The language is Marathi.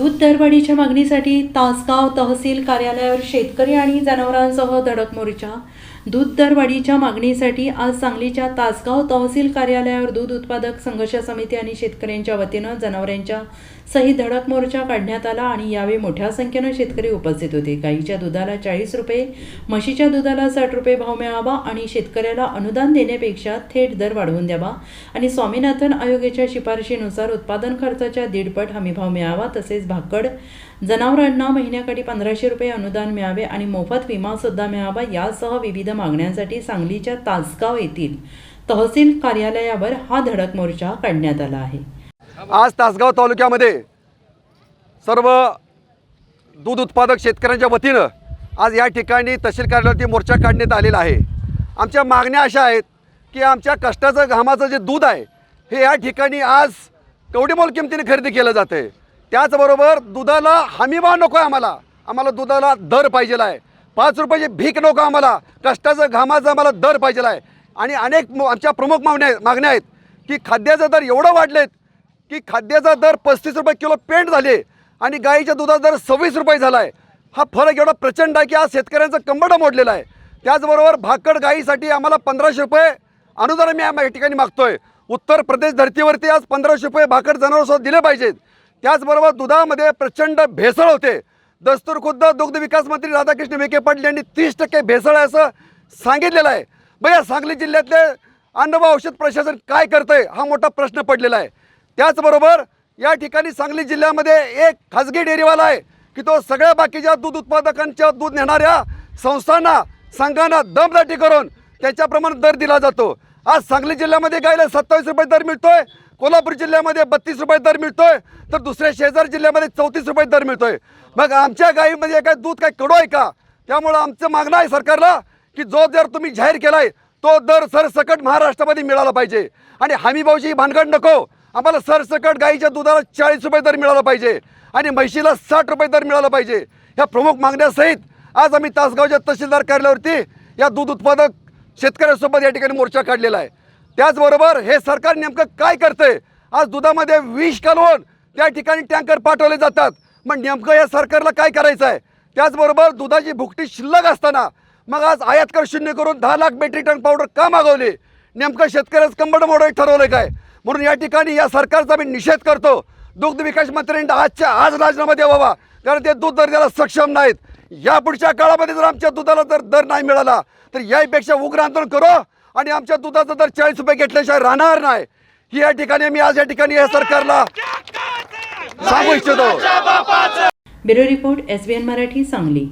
दूध दरवाढीच्या मागणीसाठी तासगाव तहसील कार्यालयावर शेतकरी आणि जनावरांसह धडक मोर्चा दूध दरवाढीच्या मागणीसाठी आज सांगलीच्या तासगाव तहसील कार्यालयावर दूध उत्पादक संघर्ष समिती आणि शेतकऱ्यांच्या वतीनं जनावरांच्या सहित धडक मोर्चा काढण्यात आला आणि यावेळी मोठ्या संख्येनं शेतकरी उपस्थित होते. गाईच्या दुधाला चाळीस रुपये म्हशीच्या दुधाला साठ रुपये भाव मिळावा आणि शेतकऱ्याला अनुदान देण्यापेक्षा थेट दर वाढवून द्यावा आणि स्वामीनाथन आयोगाच्या शिफारशीनुसार उत्पादन खर्चाच्या दीडपट हमीभाव मिळावा तसेच भाकड जनावरांना महिन्याकाठी पंधराशे रुपये अनुदान मिळावे आणि मोफत विमासुद्धा मिळावा यासह विविध मागण्यांसाठी सांगलीच्या तासगाव येथील तहसील कार्यालयावर हा धडक मोर्चा काढण्यात आला आहे. आज तासगाव तालुक्यामध्ये सर्व दूध उत्पादक शेतकऱ्यांच्या वतीनं आज या ठिकाणी तहसील कार्यालयावरती मोर्चा काढण्यात आलेला आहे. आमच्या मागण्या अशा आहेत की आमच्या कष्टाचं घामाचं जे दूध आहे हे या ठिकाणी आज कवडीमोल किमतीने खरेदी केलं जातं आहे त्याचबरोबर दुधाला हमीभाव नको आहे आम्हाला. आम्हाला दुधाला दर पाहिजेला आहे. पाच रुपयाची भीक नको आम्हाला. कष्टाचं घामाचं आम्हाला दर पाहिजेला आहे. आणि अनेक आमच्या प्रमुख मागण्या मागण्या आहेत की खाद्याचा दर एवढं वाढलेत की खाद्याचा दर पस्तीस रुपये किलो पेंट झाले आणि गाईच्या दुधाचा दर सव्वीस रुपये झाला आहे हा फरक एवढा प्रचंड आहे की आज शेतकऱ्यांचं कंबडं मोडलेलं आहे. त्याचबरोबर भाकड गाईसाठी आम्हाला पंधराशे रुपये अनुदान मी या ठिकाणी मागतोय. उत्तर प्रदेश धर्तीवरती आज पंधराशे रुपये भाकड जनावरसुद्धा दिले पाहिजेत. त्याचबरोबर दुधामध्ये प्रचंड भेसळ होते. दस्तूर खुद्द दुग्ध विकास मंत्री राधाकृष्ण विखे पाटील यांनी तीस टक्के भेसळ आहे असं सांगितलेलं आहे. भैया सांगली जिल्ह्यातले अन्न व औषध प्रशासन काय करतं आहे हा मोठा प्रश्न पडलेला आहे. त्याचबरोबर या ठिकाणी सांगली जिल्ह्यामध्ये एक खाजगी डेअरीवाला आहे की तो सगळ्या बाकीच्या दूध उत्पादकांच्या दूध नेणाऱ्या संस्थांना संघांना दमदाटी करून त्याच्याप्रमाणे दर दिला जातो. आज सांगली जिल्ह्यामध्ये गायला सत्तावीस रुपये दर मिळतोय कोल्हापूर जिल्ह्यामध्ये बत्तीस रुपये दर मिळतोय तर दुसऱ्या शेजार जिल्ह्यामध्ये चौतीस रुपये दर मिळतोय. मग आमच्या गाईमध्ये काय दूध काय कडू आहे का? त्यामुळं आमचं मागणं आहे सरकारला की जो दर तुम्ही जाहीर केलाय तो दर सरसकट महाराष्ट्रामध्ये मिळाला पाहिजे. आणि हमीभाऊची ही भानगड नको. आम्हाला सरसकट गाईच्या दुधाला चाळीस रुपये दर मिळाला पाहिजे. आणि म्हशीला साठ रुपये दर मिळाला पाहिजे. ह्या प्रमुख मागण्यासहित आज आम्ही तासगावच्या तहसीलदार कार्यालयावरती या दूध उत्पादक शेतकऱ्यांसोबत या ठिकाणी मोर्चा काढलेला आहे. त्याचबरोबर हे सरकार नेमकं काय करतंय? आज दुधामध्ये विष कालवून त्या ठिकाणी टँकर पाठवले जातात. मग नेमकं या सरकारला काय करायचं आहे त्याचबरोबर दुधाची भुकटी शिल्लक असताना मग आज आयात कर शून्य करून दहा लाख मेट्रिक टन पावडर का मागवले? नेमकं शेतकऱ्याचं कंबड मोडं ठरवलं काय? म्हणून या ठिकाणी या सरकारचा मी निषेध करतो. दुग्ध विकास मंत्र्यांनी आजच्या आज राजीनामा द्यावा. कारण ते दूध दर्जाला सक्षम नाहीत. या पुढच्या काळामध्ये जर आमच्या दुधाला जर दर नाही मिळाला तर यापेक्षा उग्र आंदोलन करू आणि आमच्या दुधाचा दर चाळीस रुपये घेतल्याशिवाय राहणार नाही. ही या ठिकाणी मी आज या ठिकाणी या सरकारला सांगू इच्छितो. Bureau report S B N Marathi Sangli.